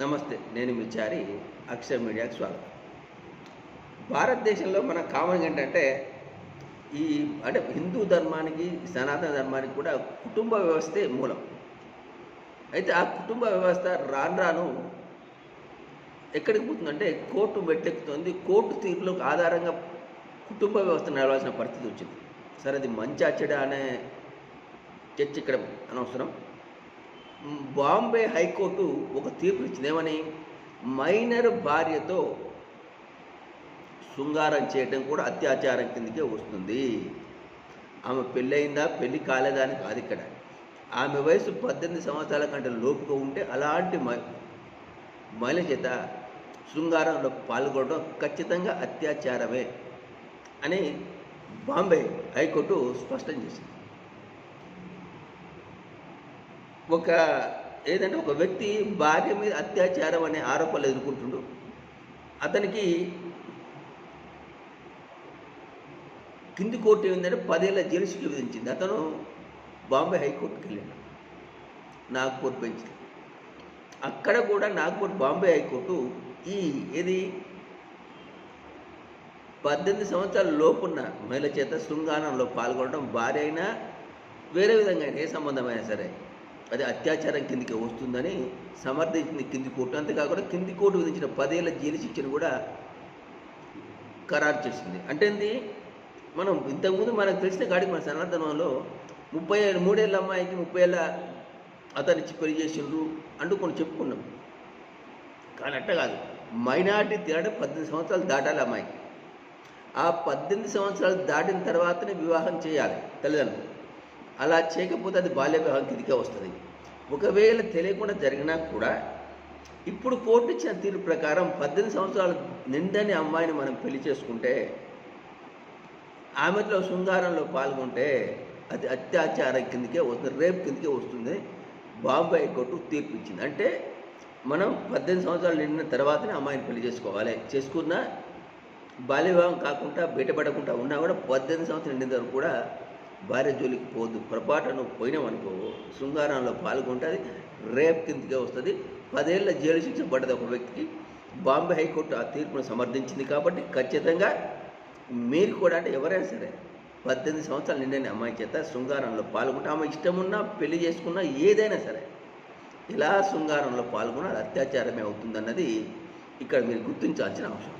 నమస్తే నేను మీ చారి అక్షర మీడియాకి స్వాగతం. భారతదేశంలో మన కామన్ ఏంటంటే ఈ అంటే హిందూ ధర్మానికి సనాతన ధర్మానికి కూడా కుటుంబ వ్యవస్థే మూలం. అయితే ఆ కుటుంబ వ్యవస్థ రాను రాను ఎక్కడికి పోతుందంటే కోర్టు మెట్టెక్కుతుంది కోర్టు తీర్పులకు ఆధారంగా కుటుంబ వ్యవస్థ నడవాల్సిన పరిస్థితి వచ్చింది. సరే అది మంచి చెడ అనే చర్చ ఇక్కడ అనవసరం. బాంబే హైకోర్టు ఒక తీర్పు ఇచ్చినేమని మైనర్ భార్యతో శృంగారం చేయడం కూడా అత్యాచారం కిందకే వస్తుంది. ఆమె పెళ్ళయిందా? పెళ్ళి కాలేదా అని కాదు ఇక్కడ. ఆమె వయసు పద్దెనిమిది సంవత్సరాల కంటే లోపుగా ఉంటే అలాంటి మహిళ చేత శృంగారంలో పాల్గొనడం ఖచ్చితంగా అత్యాచారమే అని బాంబే హైకోర్టు స్పష్టం చేసింది. ఒక ఏదంటే ఒక వ్యక్తి భార్య మీద అత్యాచారం అనే ఆరోపణలు ఎదుర్కొంటుండు. అతనికి కింది కోర్టు ఏంటంటే పదేళ్ళ జైలు శిక్ష విధించింది. అతను బాంబే హైకోర్టుకి వెళ్ళాడు. నాగ్పూర్ బెంచ్. అక్కడ కూడా నాగ్పూర్ బాంబే హైకోర్టు ఈ ఇది పద్దెనిమిది సంవత్సరాల లోపున్న మహిళ చేత శృంగారంలో పాల్గొనడం భార్య అయినా వేరే విధంగా అయినా ఏ సంబంధమైనా సరే అది అత్యాచారం కిందికి వస్తుందని సమర్థించింది కింది కోర్టు. అంతేకాకుండా కింది కోర్టు విధించిన పదేళ్ళ జైలు శిక్షను కూడా ఖరారు చేసింది. అంటే ఏంది? మనం ఇంతకుముందు మనకు తెలిసిన కాడికి మన సనాతనంలో ముప్పై ఏళ్ళు మూడేళ్ళ అమ్మాయికి ముప్పై ఏళ్ళ అతనిచ్చి పెళ్ళి చేసిండ్రు అంటూ కొన్ని చెప్పుకున్నాం. కానీ అట్ట కాదు. మైనార్టీ తేడా పద్దెనిమిది సంవత్సరాలు దాటాలి అమ్మాయికి. ఆ పద్దెనిమిది సంవత్సరాలు దాటిన తర్వాతనే వివాహం చేయాలి తల్లిదండ్రులు. అలా చేయకపోతే అది బాల్య వివాహం కిందికే వస్తుంది. ఒకవేళ తెలియకుండా జరిగినా కూడా ఇప్పుడు కోర్టు ఇచ్చిన తీర్పు ప్రకారం పద్దెనిమిది సంవత్సరాలు నిండని అమ్మాయిని మనం పెళ్ళి చేసుకుంటే ఆమెలో శృంగారంలో పాల్గొంటే అది అత్యాచారం కిందకే వస్తుంది రేప్ కిందకే వస్తుంది బాంబే కోర్టు తీర్పు ఇచ్చింది. అంటే మనం పద్దెనిమిది సంవత్సరాలు నిండిన తర్వాతనే అమ్మాయిని పెళ్ళి చేసుకోవాలి. చేసుకున్న బాల్య వివాహం కాకుండా బయటపడకుండా ఉన్నా కూడా పద్దెనిమిది సంవత్సరాలు నిండిన వరకు కూడా భార్య జోలికి పోదు పొరపాటును పోయినామనుకో శృంగారంలో పాల్గొంటుంది రేప్ కిందకే వస్తుంది. పదేళ్ళ జైలు శిక్ష పడ్డది ఒక వ్యక్తికి. బాంబే హైకోర్టు ఆ తీర్పును సమర్థించింది కాబట్టి ఖచ్చితంగా మీరు కూడా అంటే ఎవరైనా సరే పద్దెనిమిది సంవత్సరాలు నిండిన అమ్మాయి చేత శృంగారంలో పాల్గొంటే ఆమె ఇష్టమున్నా పెళ్ళి చేసుకున్నా ఏదైనా సరే ఇలా శృంగారంలో పాల్గొన్న అత్యాచారమే అవుతుందన్నది ఇక్కడ మీరు గుర్తించాల్సిన అంశం.